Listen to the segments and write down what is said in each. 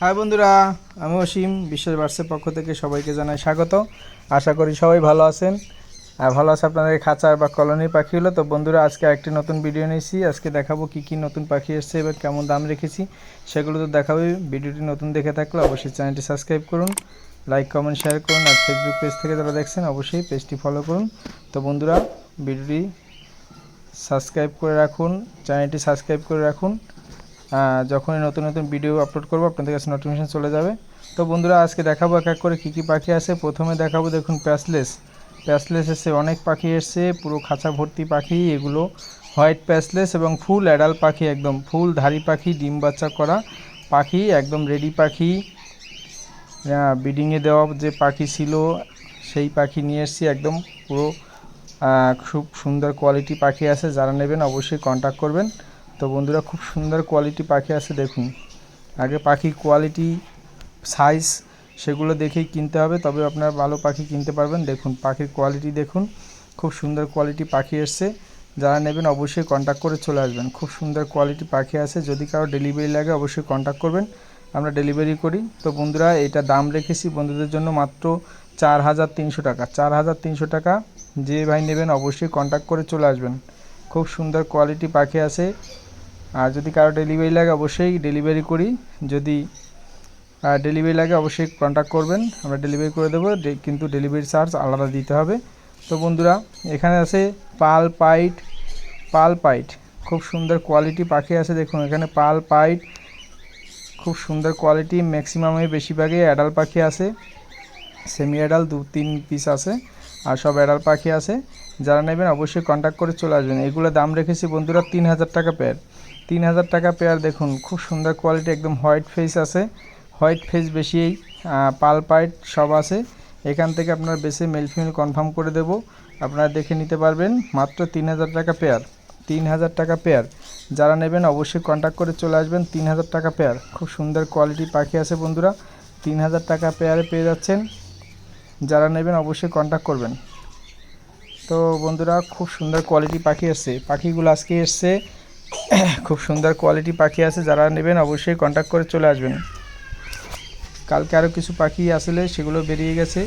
High বন্ধুরা, আমি অসীম, বিশ্বের বার্সের পক্ষ থেকে সবাইকে জানাই স্বাগত। আশা করি সবাই ভালো আছেন। আর ভালো আছে আপনাদের খাঁচার বা কলোনির পাখি হলো তো বন্ধুরা, আজকে একটি নতুন ভিডিও নিয়েছি। আজকে দেখাবো কি কি নতুন পাখি এসছে এবার কেমন দাম রেখেছি। সেগুলো তো দেখাবো। ভিডিওটি নতুন দেখে থাকলে অবশ্যই চ্যানেলটি সাবস্ক্রাইব করুন, লাইক, কমেন্ট, শেয়ার করুন, আর ফেসবুক পেজ থেকে যারা দেখছেন, অবশ্যই পেজটি ফলো করুন। তো বন্ধুরা, ভিডিওটি সাবস্ক্রাইব করে রাখুন, চ্যানেলটি সাবস্ক্রাইব করে রাখুন। যখনই নতুন নতুন ভিডিও আপলোড করব, আপনাদের কাছে নোটিফিকেশন চলে যাবে। তো বন্ধুরা, আজকে দেখাবো এক এক করে কী কী পাখি আছে। প্রথমে দেখাবো দেখুন প্যাসলেস। প্যাসলেস এসে অনেক পাখি এসছে, পুরো খাঁচা ভর্তি পাখি, এগুলো হোয়াইট প্যাসলেস এবং ফুল অ্যাডাল পাখি একদম। ফুল ধারি পাখি, ডিম বাচ্চা করা পাখি, একদম রেডি পাখি। বিডিংয়ে দেওয়া যে পাখি ছিল, সেই পাখি নিয়ে এসেছি একদম। পুরো খুব সুন্দর কোয়ালিটি পাখি আছে। যারা নেবেন অবশ্যই কন্ট্যাক্ট করবেন। তো বন্ধুরা, খুব সুন্দর কোয়ালিটি পাখি আছে, দেখুন। আগে পাখি কোয়ালিটি সাইজ সেগুলো দেখেই কিনতে হবে, তবে আপনারা ভালো পাখি কিনতে পারবেন। দেখুন, পাখির কোয়ালিটি দেখুন, খুব সুন্দর কোয়ালিটি পাখি এসছে। যারা নেবেন অবশ্যই কন্ট্যাক্ট করে চলে আসবেন। খুব সুন্দর কোয়ালিটি পাখি আছে, যদি কারও ডেলিভারি লাগে অবশ্যই কন্ট্যাক্ট করবেন, আমরা ডেলিভারি করি। তো বন্ধুরা, এটা দাম রেখেছি বন্ধুদের জন্য মাত্র চার হাজার তিনশো টাকা। চার হাজার তিনশো টাকা, যে ভাই নেবেন অবশ্যই কন্ট্যাক্ট করে চলে আসবেন। খুব সুন্দর কোয়ালিটি পাখি আছে। আর যদি কারও ডেলিভারি লাগে, অবশ্যই ডেলিভারি করি। যদি ডেলিভারি লাগে, অবশ্যই কন্ট্যাক্ট করবেন। আমরা ডেলিভারি করে দেবো। কিন্তু ডেলিভারি চার্জ আলাদা দিতে হবে। তো বন্ধুরা, এখানে আছে পাল পাইট পাল পাইট। খুব সুন্দর কোয়ালিটি পাখি আছে, দেখুন। এখানে পাল পাইট, খুব সুন্দর কোয়ালিটি ম্যাক্সিমামে বেশিরভাগই অ্যাডাল পাখি আছে। সেমি অ্যাডাল দু, তিন পিস আছে, আর সব অ্যাডাল পাখি আছে। যারা নেবেন, অবশ্যই কন্ট্যাক্ট করে চলে আসবেন। এগুলো দাম রেখেছি বন্ধুরা, তিন হাজার টাকা পেয়ার তিন হাজার টাকা পেয়ার দেখুন, খুব সুন্দর কোয়ালিটি একদম হোয়াইট ফেস আছে। হোয়াইট ফেস বেশি পাল পাইট সব আছে। এখান থেকে আপনারা বেশি মেল ফিমেল কনফার্ম করে দেবো। আপনারা দেখে নিতে পারবেন, মাত্র তিন হাজার টাকা পেয়ার তিন হাজার টাকা পেয়ার যারা নেবেন, অবশ্যই কন্ট্যাক্ট করে চলে আসবেন তিন হাজার টাকা পেয়ার খুব সুন্দর কোয়ালিটি পাখি আছে বন্ধুরা তিন হাজার টাকা পেয়ারে পেয়ে যাচ্ছেন। যারা নেবেন, অবশ্যই কন্ট্যাক্ট করবেন। তো বন্ধুরা, খুব সুন্দর কোয়ালিটি পাখি এসছে পাখিগুলো আজকে এসছে খুব সুন্দর কোয়ালিটি পাখি আছে, যারা নেবেন অবশ্যই কন্ট্যাক্ট করে চলে আসবেন। কালকে আরও কিছু পাখি আসলে সেগুলো বেরিয়ে গেছে।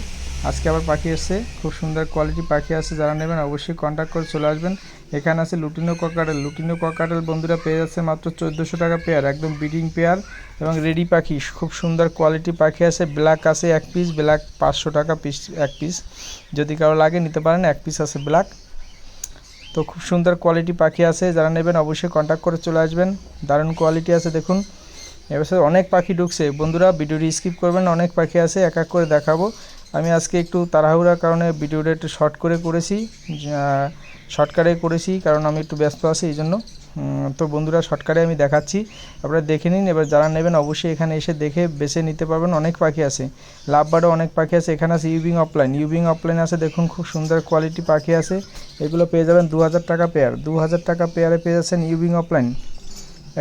আজকে আবার পাখি এসছে, খুব সুন্দর কোয়ালিটি পাখি আছে, যারা নেবেন অবশ্যই কন্ট্যাক্ট করে চলে আসবেন। এখানে আছে লুটিনো ককাটেল লুটিনো ককাটেল বন্ধুরা পেয়ে যাচ্ছে মাত্র চোদ্দোশো টাকা পেয়ার একদম ব্রিডিং পেয়ার এবং রেডি পাখি, খুব সুন্দর কোয়ালিটি পাখি আছে। ব্ল্যাক আছে এক পিস ব্ল্যাক পাঁচশো টাকা পিস এক পিস যদি কারও লাগে, নিতে পারেন, এক পিস আছে ব্ল্যাক তো খুব সুন্দর কোয়ালিটি পাখি আছে, যারা নেবেন অবশ্যই কন্ট্যাক্ট করে চলে আসবেন। দারুণ কোয়ালিটি আছে, দেখুন। এবছর অনেক পাখি ঢুকছে। বন্ধুরা ভিডিওটি স্কিপ করবেন, অনেক পাখি আছে, এক এক করে দেখাবো। আমি আজকে একটু তাড়াহুড়ার কারণে ভিডিওটা একটু শর্ট করে করেছি শর্টকাটে করেছি, কারণ আমি একটু ব্যস্ত আছি এই জন্য তো বন্ধুরা শর্টকাটে আমি দেখাচ্ছি। আপনারা দেখে নিন, এবার যারা নেবেন অবশ্যই এখানে এসে দেখে বেছে নিতে পারবেন। অনেক পাখি আছে। লাভ লাভবার্ডও অনেক পাখি আছে। এখানে আছে ইউবিং অফলাইন ইউবিং অফলাইন আছে, দেখুন, খুব সুন্দর কোয়ালিটি পাখি আছে। এগুলো পেয়ে যাবেন দু হাজার টাকা পেয়ার দু হাজার টাকা পেয়ারে পেয়ে যাচ্ছেন ইউবিং অফলাইন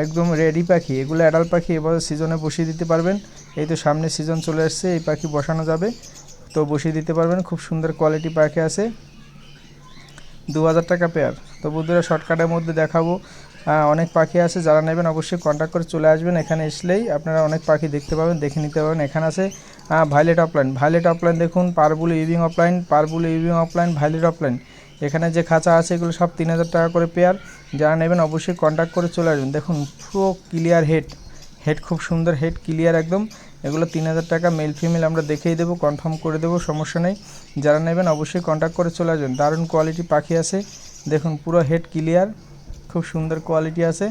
একদম রেডি পাখি। এগুলো অ্যাডাল্ট পাখি, এবার সিজনে বসিয়ে দিতে পারবেন। এই তো সামনে সিজন চলে আসছে এই পাখি বসানো যাবে। তো বসিয়ে দিতে পারবেন। খুব সুন্দর কোয়ালিটি পাখি আছে। দু হাজার টাকা পেয়ার তো বন্ধুরা শর্টকাটের মধ্যে দেখাবো। অনেক পাখি আছে, যারা নেবেন অবশ্যই কন্ট্যাক্ট করে চলে আসবেন। এখানে আসলেই আপনারা অনেক পাখি দেখতে পাবেন, দেখে নিতে পারবেন। এখানে আছে ভাইলেট অফলাইন ভাইলেট অফলাইন দেখুন পারবুল ইভিং অফলাইন পারবুল ইভিং অফলাইন ভাইলেট অফলাইন এখানে যে খাঁচা আছে, এগুলো সব তিন হাজার টাকা করে পেয়ার যারা নেবেন অবশ্যই কন্ট্যাক্ট করে চলে আসবেন। দেখুন, পুরো ক্লিয়ার হেড হেড খুব সুন্দর হেড ক্লিয়ার একদম। এগুলো তিন হাজার টাকা মেল ফিমেল আমরা দেখিয়ে দেবো কনফার্ম করে দেবো, সমস্যা নেই। যারা নেবেন অবশ্যই কন্ট্যাক্ট করে চলে আসবেন। দারুণ কোয়ালিটি পাখি আছে। দেখুন, পুরো হেড ক্লিয়ার খুব সুন্দর কোয়ালিটি আছে।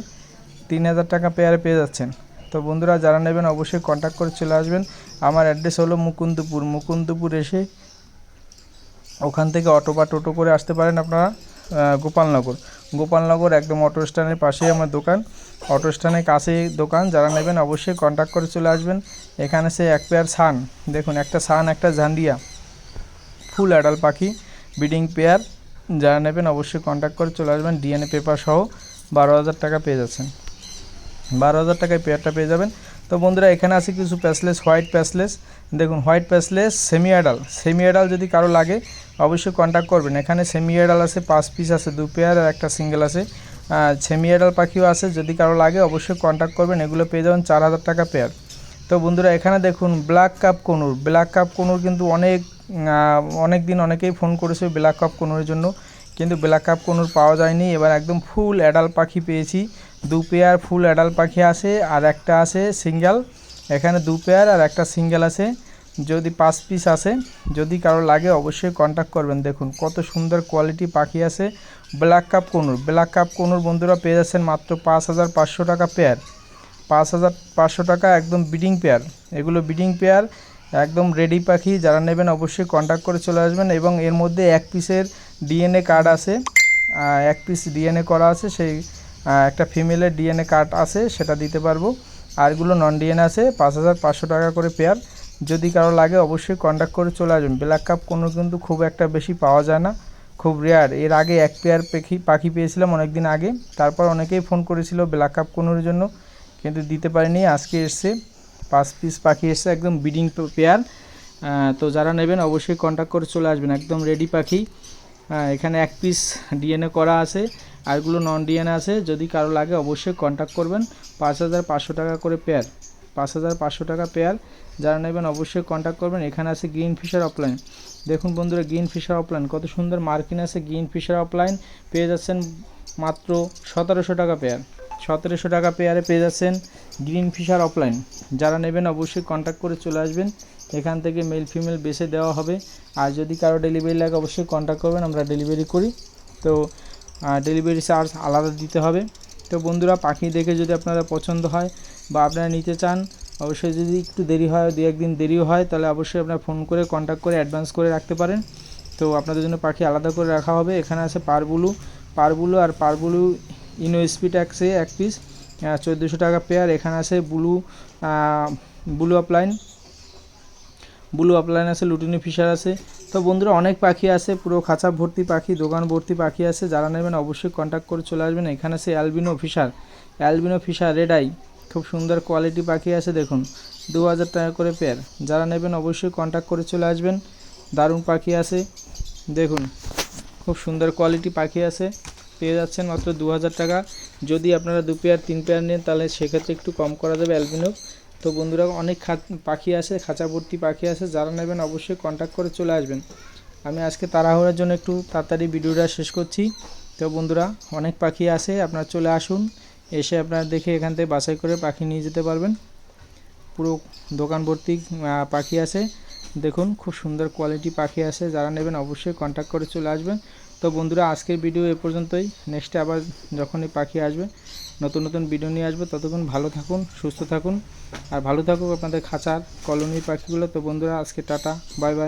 তিন হাজার টাকা পেয়ারে পেয়ে যাচ্ছেন। তো বন্ধুরা, যারা নেবেন অবশ্যই কন্ট্যাক্ট করে চলে আসবেন। আমার অ্যাড্রেস হলো মুকুন্দপুর। মুকুন্দপুর এসে ওখান থেকে অটো বা টোটো করে আসতে পারেন আপনারা গোপালনগর। গোপালনগর একদম অটো স্ট্যান্ডের পাশেই আমার দোকান। অটো স্ট্যান্ডের কাছেই দোকান, যারা নেবেন অবশ্যই কন্ট্যাক্ট করে চলে আসবেন। এখানে সে এক পেয়ার সান দেখুন, একটা সান একটা ঝান্ডিয়া। ফুল অ্যাডাল পাখি ব্রিডিং পেয়ার যারা নেবেন অবশ্যই কন্ট্যাক্ট করে চলে আসবেন। ডিএনএ পেপার সহ বারো হাজার টাকা পেয়ে যাচ্ছেন। বারো হাজার টাকায় পেয়ারটা পেয়ে যাবেন। তো বন্ধুরা, এখানে আছে কিছু প্যাসলেস হোয়াইট প্যাসলেস দেখুন হোয়াইট প্যাসলেস সেমি অ্যাডাল সেমি অ্যাডাল যদি কারও লাগে, অবশ্যই কন্ট্যাক্ট করবেন। এখানে সেমি অ্যাডাল আছে, পাঁচ পিস আছে, দু পেয়ার আর একটা সিঙ্গেল আছে। সেমি অ্যাডাল পাখিও আছে, যদি কারও লাগে অবশ্যই কন্ট্যাক্ট করবেন, এগুলো পেয়ে যাবেন চার হাজার টাকা পেয়ার তো বন্ধুরা, এখানে দেখুন black cap conure. Black cap conure কিন্তু অনেক অনেক দিন অনেকেই ফোন করেছে ব্ল্যাক কাপ কনুরের জন্য। কিন্তু ব্ল্যাক কাপ কনুর পাওয়া যায়নি। এবার একদম ফুল অ্যাডাল পাখি পেয়েছি। দু পেয়ার ফুল অ্যাডাল পাখি আছে, আর একটা আছে সিঙ্গেল এখানে দু পেয়ার আর একটা সিঙ্গেল আছে। যদি পাঁচ পিস আছে যদি কারও লাগে অবশ্যই কন্ট্যাক্ট করবেন। দেখুন, কত সুন্দর কোয়ালিটি পাখি আছে। Black cap conure. Black cap conure বন্ধুরা পেয়ে যাচ্ছেন মাত্র পাঁচ হাজার পাঁচশো টাকা পেয়ার পাঁচ হাজার পাঁচশো টাকা একদম বিডিং পেয়ার এগুলো বিডিং পেয়ার একদম রেডি পাখি। যারা নেবেন অবশ্যই কন্ট্যাক্ট করে চলে আসবেন এবং এর মধ্যে এক পিসের ডিএনএ কার্ড আছে। এক পিস ডিএনএ করা আছে। সেই একটা ফিমেলের ডিএনএ কার্ড আছে, সেটা দিতে পারব। আরগুলো নন ডিএনএ আছে, পাঁচ হাজার পাঁচশো টাকা করে পেয়ার যদি কারও লাগে অবশ্যই কন্ট্যাক্ট করে চলে আসবেন। ব্ল্যাক কাপ কোনো কিন্তু খুব একটা বেশি পাওয়া যায় না। খুব রেয়ার এর আগে এক পেয়ার পাখি পাখি পেয়েছিলাম অনেক দিন আগে। তারপর অনেকেই ফোন করেছিল ব্ল্যাক কাপ কোনোর জন্য, কিন্তু দিতে পারিনি। আজকে এসছে। পাঁচ পিস পাখি এসছে, একদম বিডিং পেয়ার তো যারা নেবেন অবশ্যই কন্ট্যাক্ট করে চলে আসবেন। একদম রেডি পাখি। এখানে এক পিস ডিএনএ করা আছে। আরগুলো নন ডিএনএ আছে। যদি কারও লাগে অবশ্যই কন্ট্যাক্ট করবেন। পাঁচ হাজার পাঁচশো টাকা করে পেয়ার পাঁচ হাজার পাঁচশো টাকা পেয়ার। যারা নেবেন অবশ্যই কন্ট্যাক্ট করবেন। এখানে আছে গ্রিন ফিশার অফলাইন দেখুন বন্ধুরা গ্রিন ফিশার অফলাইন কত সুন্দর মার্কিন আছে গ্রিন ফিশার অফলাইন পেয়ে যাচ্ছেন মাত্র সতেরোশো টাকা পেয়ার। সতেরোশো টাকা পেয়ারে পেয়ে যাচ্ছেন গ্রিন ফিশার অফলাইন যারা নেবেন অবশ্যই কন্ট্যাক্ট করে চলে আসবেন। এখান থেকে মেল ফিমেল বেছে দেওয়া হবে। আর যদি কারও ডেলিভারি লাগে, অবশ্যই কন্ট্যাক্ট করবেন। আমরা ডেলিভারি করি। তো ডেলিভারি চার্জ আলাদা দিতে হবে। তো বন্ধুরা, পাখি দেখে যদি আপনারা পছন্দ হয় বা আপনারা নিতে চান, অবশ্যই যদি একটু দেরি হয়, দু একদিন দেরিও হয়, তাহলে অবশ্যই আপনারা ফোন করে কন্ট্যাক্ট করে অ্যাডভান্স করে রাখতে পারেন। তো আপনাদের জন্য পাখি আলাদা করে রাখা হবে। এখানে আছে পারবুলু। পারবুলু আর পারবুলু ইনো স্পিড আছে এক পিস চোদ্দোশো টাকা পেয়ার এখানে আছে blue blue opaline blue opaline আছে লুটিনি ফিশার আছে। তো বন্ধুরা, অনেক পাখি আছে, পুরো খাঁচা ভর্তি পাখি, দোকান ভর্তি পাখি আছে। যারা নেবেন অবশ্যই কন্ট্যাক্ট করে চলে আসবেন। এখানে আছে albino Fischer. Albino Fischer red eye. খুব সুন্দর কোয়ালিটি পাখি আছে দেখুন। দু হাজার টাকা করে পেয়ার যারা নেবেন অবশ্যই কন্ট্যাক্ট করে চলে আসবেন। দারুণ পাখি আছে। দেখুন, খুব সুন্দর কোয়ালিটি পাখি আছে। পেয়ে যাচ্ছেন মাত্র দু হাজার টাকা। যদি আপনারা দু পেয়ার তিন পেয়ার নেন, তাহলে সেক্ষেত্রে একটু কম করা যাবে অ্যালবিনো তো বন্ধুরা, অনেক পাখি আছে খাঁচা ভর্তি পাখি আছে। যারা নেবেন অবশ্যই কন্ট্যাক্ট করে চলে আসবেন। আমি আজকে তাড়াহুড়ার জন্য একটু তাড়াতাড়ি ভিডিওটা শেষ করছি। তো বন্ধুরা, অনেক পাখি আছে। আপনারা চলে আসুন। এসে আপনারা দেখে এখান থেকে বাছাই করে পাখি নিয়ে যেতে পারবেন। পুরো দোকান ভর্তি পাখি আছে। দেখুন, খুব সুন্দর কোয়ালিটি পাখি আছে। যারা নেবেন অবশ্যই কন্ট্যাক্ট করে চলে আসবেন। তো বন্ধুরা, আজকের ভিডিও এ পর্যন্তই। নেক্সটে আবার যখনই পাখি আসবে, নতুন নতুন ভিডিও নিয়ে আসবে, ততক্ষণ ভালো থাকুন, সুস্থ থাকুন। আর ভালো থাকুক আপনাদের খাঁচার কলোনির পাখিগুলো। তো বন্ধুরা, আজকে টাটা বাই বাই